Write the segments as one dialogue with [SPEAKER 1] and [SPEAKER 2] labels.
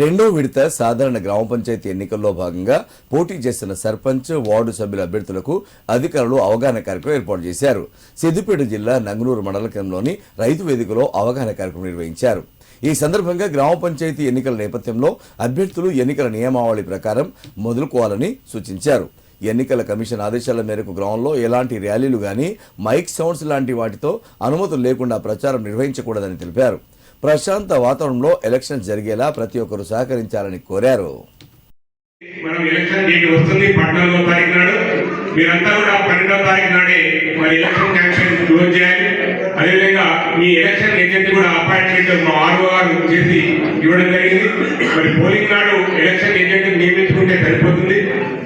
[SPEAKER 1] రెండో విడత సాధారణ గ్రామ పంచాయతీ ఎన్నికల్లో భాగంగా పోటీ చేస్తున్న సర్పంచ్ వార్డు సభ్యుల అభ్యర్థులకు అధికారులు అవగాహన కార్యక్రమం ఏర్పాటు చేశారు. సిద్దిపేట జిల్లా నంగునూరు మండల కేంద్రంలోని రైతు వేదికలో అవగాహన కార్యక్రమం నిర్వహించారు. ఈ సందర్భంగా గ్రామ పంచాయతీ ఎన్నికల నేపథ్యంలో అభ్యర్థులు ఎన్నికల నియమావళి ప్రకారం మొదలుకోవాలని సూచించారు. ఎన్నికల కమిషన్ ఆదేశాల మేరకు గ్రామంలో ఎలాంటి ర్యాలీలు గాని మైక్ సౌండ్స్ లాంటి వాటితో అనుమతులు లేకుండా ప్రచారం నిర్వహించకూడదని తెలిపారు. ప్రశాంత వాతావరణంలో ఎలక్షన్ జరిగేలా ప్రతి ఒక్కరూ సహకరించాలని కోరారు.
[SPEAKER 2] మనం ఎలక్షన్ డేట్ వస్తుంది పద్నాలుగో తారీఖు నాడు. మీరంతా కూడా పన్నెండో తారీఖు నాడే మరి ఎలక్షన్ క్యాంపెయిన్ క్లోజ్ చేయాలి. అదేవిధంగా మీ ఎలక్షన్ ఏజెంట్ కూడా అపాయింట్మెంట్ మా ఆర్ఓ గారు చేసి ఇవ్వడం జరిగింది. మరి పోలింగ్ నాడు ఎలక్షన్ ఏజెంట్ నియమించుకుంటే సరిపోతుంది.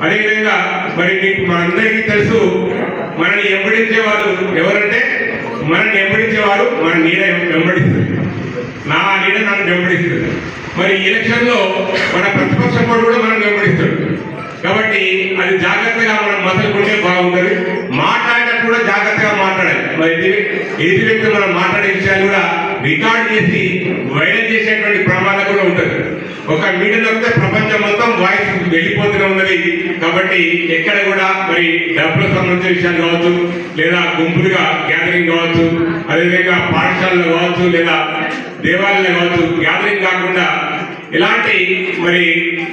[SPEAKER 2] అదేవిధంగా మరి మీకు మనందరికీ తెలుసు మనని వెంబడించే వారు ఎవరంటే మనల్ని వెంబడించేవారు మన నీడ వెంబడిస్తుంది. నా నీడ నన్ను వెంబడిస్తుంది మరి ఈ ఎలక్షన్లో మన ప్రతిపక్ష కూడా మనం వెంబడిస్తాడు కాబట్టి అది జాగ్రత్తగా మనం మసలుకుంటే బాగుంటుంది. మాట్లాడేటప్పుడు కూడా జాగ్రత్తగా మాట్లాడాలి. మరి ఏది ఎదుటి వ్యక్తి మనం మాట్లాడే విషయాలు కూడా రికార్డ్ చేసి వైరల్ చేసేటువంటి ప్రమాదం కూడా ఉంటుంది. ఒక మీడియాలో వస్తే ప్రపంచం మొత్తం వాయిస్ వెళ్ళిపోతూనే ఉన్నది. కాబట్టి ఎక్కడ కూడా మరి డబ్బులకు సంబంధించిన విషయాలు కావచ్చు లేదా గుంపులుగా గ్యాదరింగ్ కావచ్చు అదేవిధంగా పాఠశాలలో కావచ్చు లేదా దేవాలయం కావచ్చు గ్యాదరింగ్ కాకుండా ఇలాంటి మరి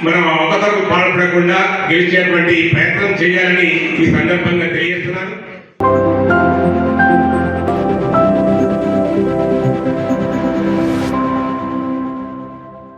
[SPEAKER 2] మనం అవతలకు పాల్పడకుండా గెలిచేటువంటి ప్రయత్నం చేయాలని ఈ సందర్భంగా తెలియ